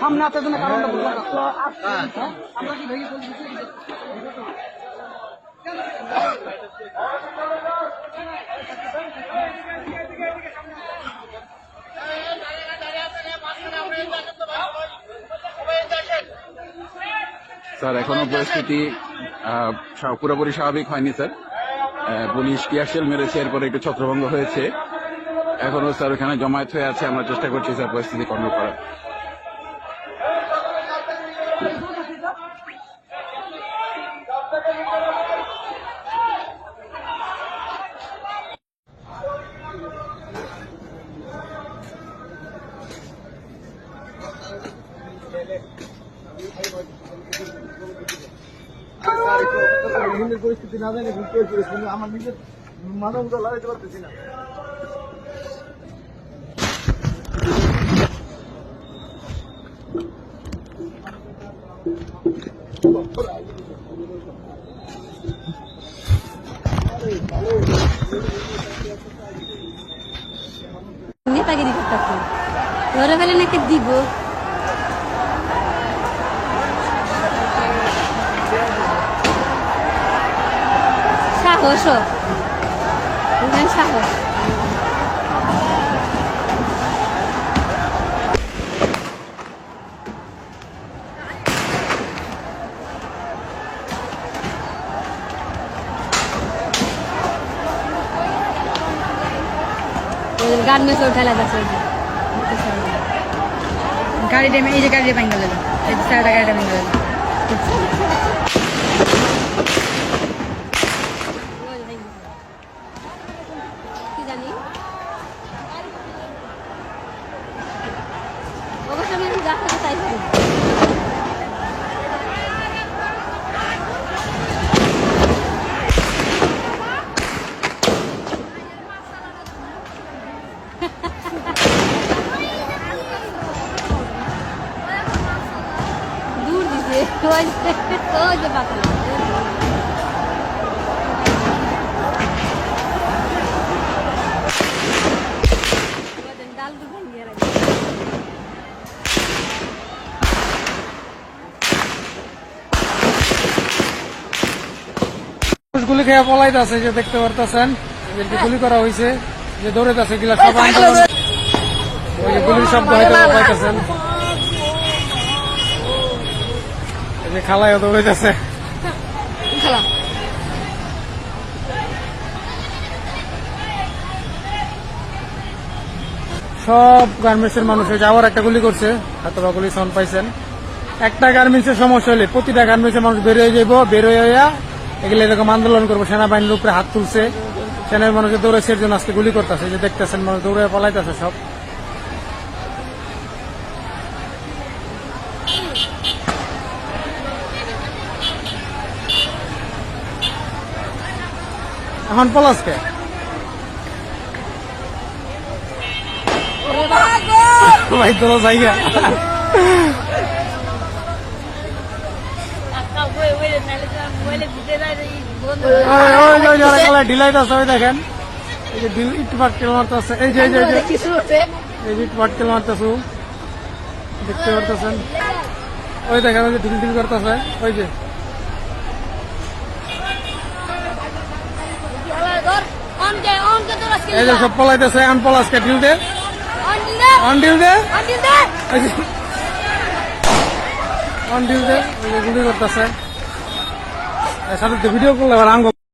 সামনে আছে জন্য স্যার এখনও পরিস্থিতি পুরোপুরি স্বাভাবিক হয়নি স্যার। পুলিশ টিয়ারশেল মেরেছে? এরপরে একটু ছত্রভঙ্গ হয়েছে। এখনও স্যার ওখানে জমায়েত হয়ে আছে। আমরা চেষ্টা করছি স্যার পরিস্থিতি কন্ট্রোল করার। হিন্দির পরিস্থিতি না জানি হয়েছিল কিন্তু আমার নিজের মানবতা লড়াইতে পারতেছি না ফেলে নাকি দিব। সাহস সাহস গান মেসে উঠালে যাচ্ছে এই ভেঙে গেল এই যে গাড়িটা ভেঙে গেল রাখি গুলি খেয়ে পলাইতেছে যে দেখতে পারতেছেন এদেরকে গুলি করা হয়েছে যে দৌড়াইতেছে গিলা সব আন্দোলন ওই যে গুলির শব্দ হয়তো পাইতেছেন। এই যে খালাইও দৌড়াইতেছে সব গার্মেন্টসের যাওয়ার একটা গুলি করছে হয়তো বা গুলি সাউন্ড পাইছেন। একটা গার্মেন্টসের সমস্যা হলে প্রতিটা গার্মেন্টসের মানুষ বের হয়ে যাইব বের হয়ে হইয়া এগুলো এরকম আন্দোলন করব সেনাবাহিনীর উপরে হাত তুলছে। সেনার মানুষের দৌড়াইছে এর জন্য আজকে গুলি করতেছে যে দেখতেছেন মানুষ দৌড়ে পালাইতেছে সব। এখন পলাশকে। ভাই, তোর ঢিলাইতে আছে, ওই দেখেন। এই যে ইট পাটকেল মারতেছে। এই ইট পাটকেল মারতেছে। দেখতে পারতেছেন? ওই দেখেন, ওই যে ঢিল ঢিল করতেছে। ওই যে। এই যে সব পলাইতেছে আন পলাশকে ঢিল দে। অন ঢিল দে। অন ঢিল দে। গুলি করতেছে। সাথে ভিডিও করলে আবার আঙ্গ